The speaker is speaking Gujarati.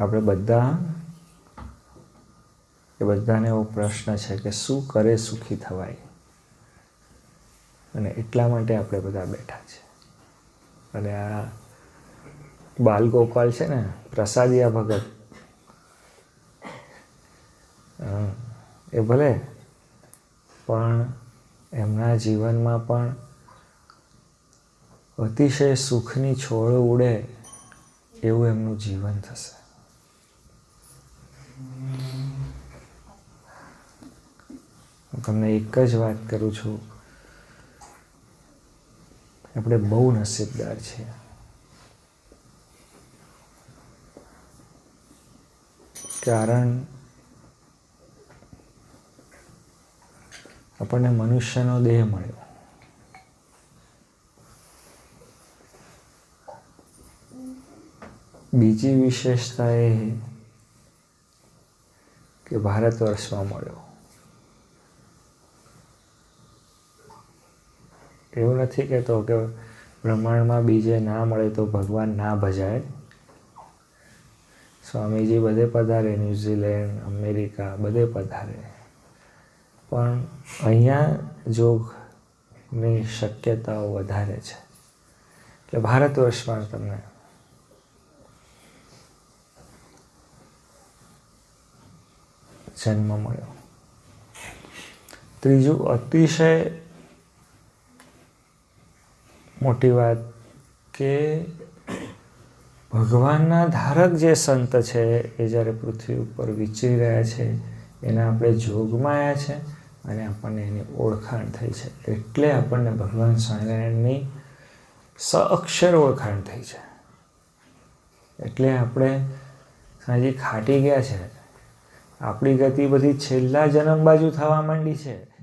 આપણે બધા એ બધાને એવો પ્રશ્ન છે કે શું કરે સુખી થવાય? અને એટલા માટે આપણે બધા બેઠા છે. અને આ બાલગોપાલ છે ને, પ્રસાદિયા ભગત. એ ભલે, પણ એમના જીવનમાં પણ અતિશય સુખની છોડ ઉડે એવું એમનું જીવન થશે. હું તમને એક જ વાત કરું છું. આપણે બહુ નસીબદાર છીએ કારણ આપણને મનુષ્યનો દેહ મળ્યો. બીજી વિશેષતા એ કે ભારત વર્ષમાં મળ્યો. એવું નથી કહેતો કે બ્રહ્માંડમાં બીજે ના મળે તો ભગવાન ના ભજાય. સ્વામીજી બધે પધારે, ન્યૂઝીલેન્ડ, અમેરિકા બધે પધારે. પણ અહીંયા જોગની શક્યતાઓ વધારે છે. એટલે ભારત વર્ષમાં તમને જન્મ મળ્યો. ત્રીજું, અતિશય મોટી વાત કે ભગવાનના ધારક જે સંત છે, એ જ્યારે પૃથ્વી ઉપર વિચરી રહ્યા છે, એના આપણે જોગમાં આવ્યા છે અને આપણને એની ઓળખાણ થઈ છે. એટલે આપણને ભગવાન સ્વામિનારાયણની સઅક્ષર ઓળખાણ થઈ છે. એટલે આપણે સાંજે ખાટી ગયા છે. આપણી ગતિ બધી છેલ્લા જન્મ બાજુ થવા માંડી છે.